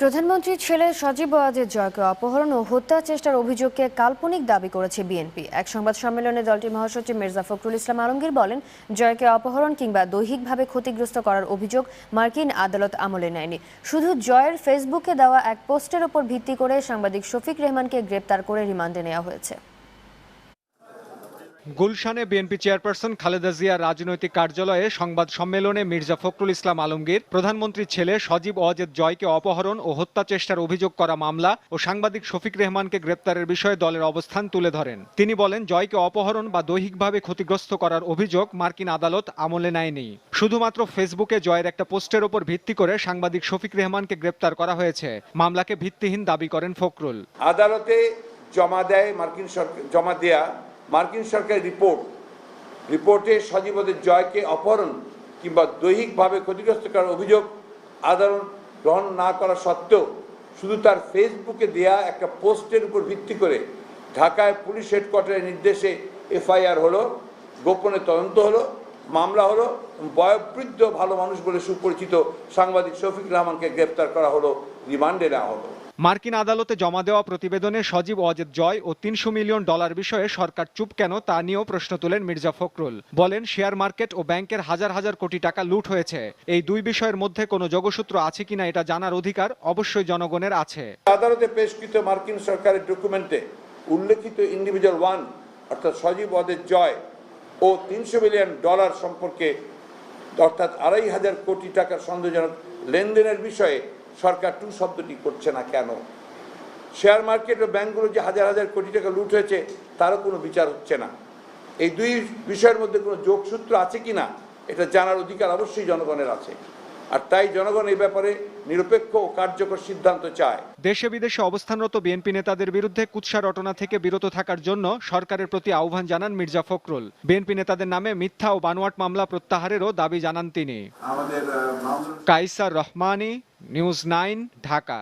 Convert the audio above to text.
প্রধানমন্ত্রীর ছেলে সজীব ওয়াজের জয়কে অপহরণ ও হত্যা চেষ্টার অভিযোগকে কাল্পনিক দাবি করেছে বিএনপি। এক সংবাদ সম্মেলনে দলটির মহাসচিব মির্জা ফখরুল ইসলাম আলমগীর বলেন, জয়কে অপহরণ কিংবা দৈহিকভাবে ক্ষতিগ্রস্ত করার অভিযোগ মার্কিন আদালত আমলে নেয়নি। শুধু জয়ের ফেসবুকে দেওয়া এক পোস্টের ওপর ভিত্তি করে সাংবাদিক শফিক রেহমানকে গ্রেপ্তার করে রিমান্ডে নেওয়া হয়েছে। গুলশানে বিএনপি চেয়ারপারসন খালেদা জিয়ার রাজনৈতিক কার্যালয়ে সংবাদ সম্মেলনে মির্জা ফখরুল ইসলাম আলমগীর প্রধানমন্ত্রীর ছেলে সজীব ওয়াজেদ জয়কে অপহরণ ও হত্যা চেষ্টার অভিযোগ করা মামলা ও সাংবাদিক শফিক রেহমানকে গ্রেপ্তারের বিষয়ে দলের অবস্থান তুলে ধরেন। তিনি বলেন, জয়কে অপহরণ বা দৈহিকভাবে ক্ষতিগ্রস্ত করার অভিযোগ মার্কিন আদালত আমলে নেয়নি। শুধুমাত্র ফেসবুকে জয়ের একটা পোস্টের ওপর ভিত্তি করে সাংবাদিক শফিক রেহমানকে গ্রেপ্তার করা হয়েছে। মামলাকে ভিত্তিহীন দাবি করেন ফখরুল। আদালতে জমা দেয় মার্কিন সরকার জমা দেয়া মার্কিন সরকারের রিপোর্ট, রিপোর্টে সজীবদের জয়কে অপহরণ কিংবা দৈহিকভাবে ক্ষতিগ্রস্ত করার অভিযোগ আদালত গ্রহণ না করা সত্ত্বেও শুধু তার ফেসবুকে দেয়া একটা পোস্টের উপর ভিত্তি করে ঢাকায় পুলিশ হেডকোয়ার্টারের নির্দেশে এফআইআর হলো, গোপনে তদন্ত হলো মামলা হলো বয়োবৃদ্ধ ভালো মানুষ বলে সুপরিচিত সাংবাদিক শফিক রহমানকে গ্রেপ্তার করা হলো রিমান্ডে নেওয়া হলো। মার্কিন আদালতে জমা দেওয়া প্রতিবেদনে সজীব ওয়াজেদ জয় ও তিনশো মিলিয়ন ডলার বিষয়ে সরকার চুপ কেন তা নিয়েও প্রশ্ন তোলেন মির্জা ফখরুল। বলেন শেয়ার মার্কেট ও ব্যাংকের হাজার হাজার কোটি টাকা লুট হয়েছে। এই দুই বিষয়ের মধ্যে কোনো যোগসূত্র আছে কিনা এটা জানার অধিকার অবশ্যই জনগণের আছে। আদালতে পেশকৃত মার্কিন সরকারের ডকুমেন্টে উল্লেখিত ইন্ডিভিজুয়াল ওয়ান অর্থাৎ সজীব ওয়াদের জয় ও তিনশো মিলিয়ন ডলার সম্পর্কে, অর্থাৎ আড়াই হাজার কোটি টাকার সন্দেহজনক লেনদেনের বিষয়ে সরকার টু শব্দটি করছে না কেন? শেয়ার মার্কেট ও ব্যাংকগুলো যে হাজার হাজার কোটি টাকা লুট হয়েছে, তারও কোনো বিচার হচ্ছে না। এই দুই বিষয়ের মধ্যে কোনো যোগসূত্র আছে কি না এটা জানার অধিকার অবশ্যই জনগণের আছে। আর তাই জনগণ এই ব্যাপারে নিরপেক্ষ ও কার্যকর সিদ্ধান্ত চায়। দেশে বিদেশে অবস্থানরত বিএনপি নেতাদের বিরুদ্ধে কুৎসা রটনা থেকে বিরত থাকার জন্য সরকারের প্রতি আহ্বান জানান মির্জা ফখরুল। বিএনপি নেতাদের নামে মিথ্যা ও বানোয়াট মামলা প্রত্যাহারেরও দাবি জানান তিনি। Kaiser Rahmani news nine Dhaka.